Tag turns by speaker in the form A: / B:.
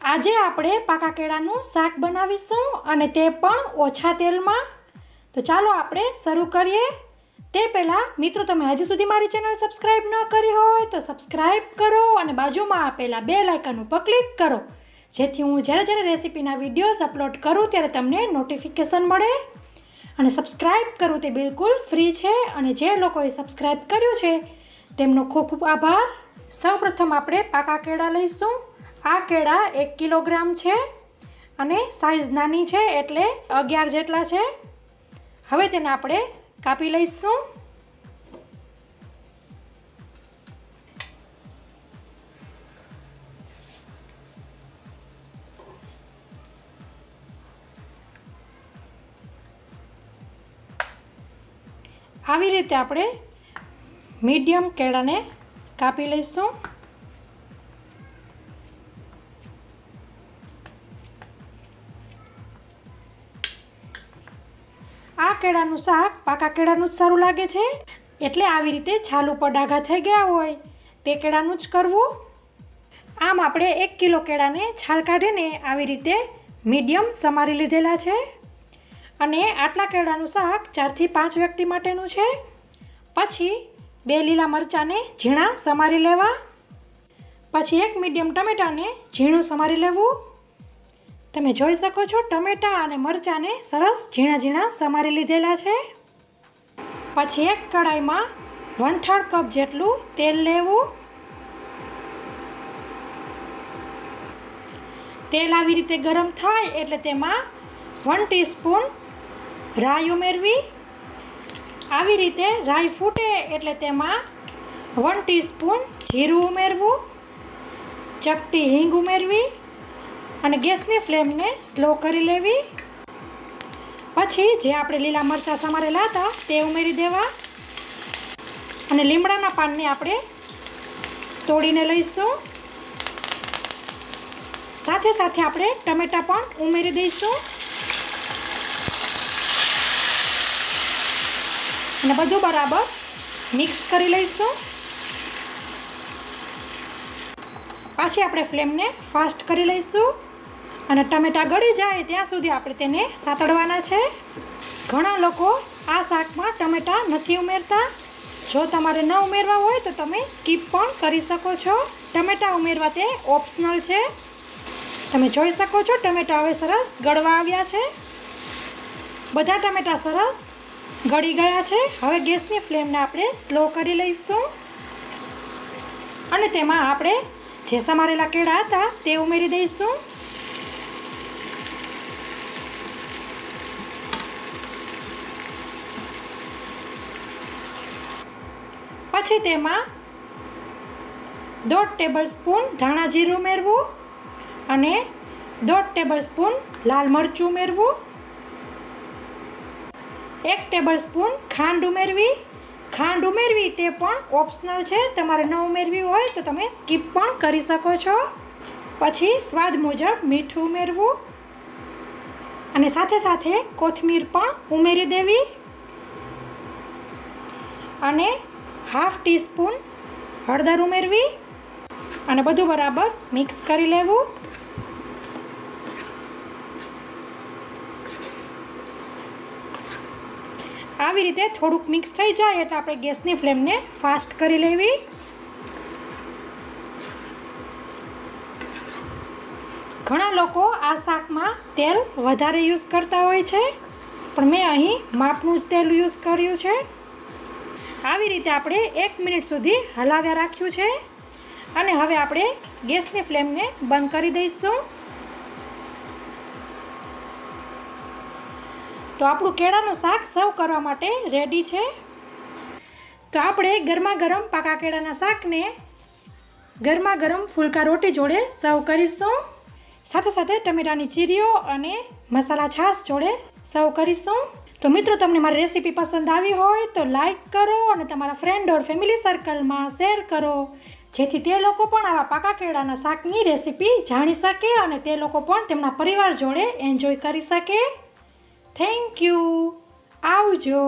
A: આજે આપણે પાકા કેળાનું શાક બનાવીશું અને તે પણ ઓછા તેલમાં. તો ચાલો આપણે શરૂ કરીએ. તે પહેલાં, મિત્રો, તમે હજી સુધી મારી ચેનલ સબસ્ક્રાઈબ ન કરી હોય તો સબસ્ક્રાઈબ કરો અને બાજુમાં આપેલા બે લાઇકન ઉપર ક્લિક કરો. જેથી હું જ્યારે જ્યારે રેસીપીના વિડીયોઝ અપલોડ કરું ત્યારે તમને નોટિફિકેશન મળે. અને સબસ્ક્રાઈબ કરવું તે બિલકુલ ફ્રી છે અને જે લોકોએ સબસ્ક્રાઈબ કર્યું છે તેમનો ખૂબ ખૂબ આભાર. સૌપ્રથમ આપણે પાકા કેળા લઈશું. આ કેળા એક કિલોગ્રામ છે અને સાઇઝ નાની છે એટલે અગિયાર જેટલા છે. હવે તેને આપણે કાપી લઈશું. આવી રીતે આપણે મીડિયમ કેળાને કાપી લઈશું. આ કેળાનું શાક પાકા કેળાનું જ સારું લાગે છે? એટલે આવી રીતે છાલ ઉપર ડાઘા થઈ ગયા હોય. તે કેળાનું જ કરવું. આમ આપણે એક કિલો કેળાને છાલ કાઢીને આવી રીતે મીડિયમ સમારી લીધેલા છે. અને આટલા કેળાનું શાક ચારથી પાંચ વ્યક્તિ માટેનું છે. પછી બે લીલા મરચાંને ઝીણા સમારી લેવા. પછી એક મીડિયમ ટમેટાને ઝીણું સમારી લેવું. તમે જોઈ શકો છો ટમેટાં અને મરચાંને સરસ ઝીણા ઝીણા સમારી લીધેલા છે. પછી એક કડાઈમાં વન થર્ડ કપ જેટલું તેલ લેવું. તેલ આવી રીતે ગરમ થાય એટલે તેમાં વન ટીસ્પૂન રાઈ ઉમેરવી. આવી રીતે રાઈ ફૂટે એટલે તેમાં વન ટીસ્પૂન જીરું ઉમેરવું. ચપટી હિંગ ઉમેરવી. અને ગેસની ફ્લેમને સ્લો કરી લેવી. પછી જે આપણે લીલા મરચાં સમારેલા હતા, તે ઉમેરી દેવા. અને લીમડાના પાનને આપણે તોડીને લઈશું. સાથે સાથે આપણે ટમેટાં પણ ઉમેરી દઈશું. અને બધું બરાબર મિક્સ કરી લઈશું. પાછી આપણે ફ્લેમને ફાસ્ટ કરી લઈશું. અને ટમેટાં ગળી જાય ત્યાં સુધી આપણે તેને સાતડવાના છે. ઘણા લોકો આ શાકમાં ટમેટાં નથી ઉમેરતા. જો તમારે ન ઉમેરવા હોય તો તમે સ્કીપ પણ કરી શકો છો. ટમેટાં ઉમેરવા તે ઓપ્શનલ છે. તમે જોઈ શકો છો ટમેટાં હવે સરસ ગળવા આવ્યા છે. બધા ટમેટાં સરસ ગળી ગયા છે. હવે ગેસની ફ્લેમને આપણે સ્લો કરી લઈશું. અને તેમાં આપણે જે સમારેલા કેળા હતા તે ઉમેરી દઈશું. પછી તેમાં દોઢ ટેબલ સ્પૂન ધાણા જીરું ઉમેરવું અને દોઢ ટેબલ સ્પૂન લાલ મરચું ઉમેરવું. એક ટેબલ સ્પૂન ખાંડ ઉમેરવી. ખાંડ ઉમેરવી તે પણ ઓપ્શનલ છે. તમારે ન ઉમેરવી હોય તો તમે સ્કીપ પણ કરી શકો છો. પછી સ્વાદ મુજબ મીઠું ઉમેરવું અને સાથે સાથે કોથમીર પણ ઉમેરી દેવી. અને હાફ ટીસ્પૂન હળદર ઉમેરવી અને બધું બરાબર મિક્સ કરી લેવું. આવી રીતે થોડુંક મિક્સ થઈ જાય એટલે આપણે ગેસની ફ્લેમને ફાસ્ટ કરી લેવી. ઘણા લોકો આ શાકમાં તેલ વધારે યુઝ કરતા હોય છે, પણ મેં અહીં માપનું તેલ યુઝ કર્યું છે. આવી રીતે આપણે એક મિનિટ સુધી હલાવ્યા રાખ્યું છે. અને હવે આપણે ગેસની ફ્લેમને બંધ કરી દઈશું. તો આપણું કેળાનું શાક સર્વ કરવા માટે રેડી છે. તો આપણે ગરમા ગરમ પાકા કેળાના શાકને ગરમા ગરમ ફુલકા રોટી જોડે સર્વ કરીશું. સાથે સાથે ટમેટાની ચીરીઓ અને મસાલા છાશ જોડે સર્વ કરીશું. તો મિત્રો, તમને મારી રેસીપી પસંદ આવી હોય તો લાઇક કરો અને તમારા ફ્રેન્ડ ઓર ફેમિલી સર્કલમાં શેર કરો, જેથી તે લોકો પણ આવા પાકા કેળાના શાકની રેસીપી જાણી શકે અને તે લોકો પણ તેમના પરિવાર જોડે એન્જોય કરી શકે. થેન્ક યુ આવજો.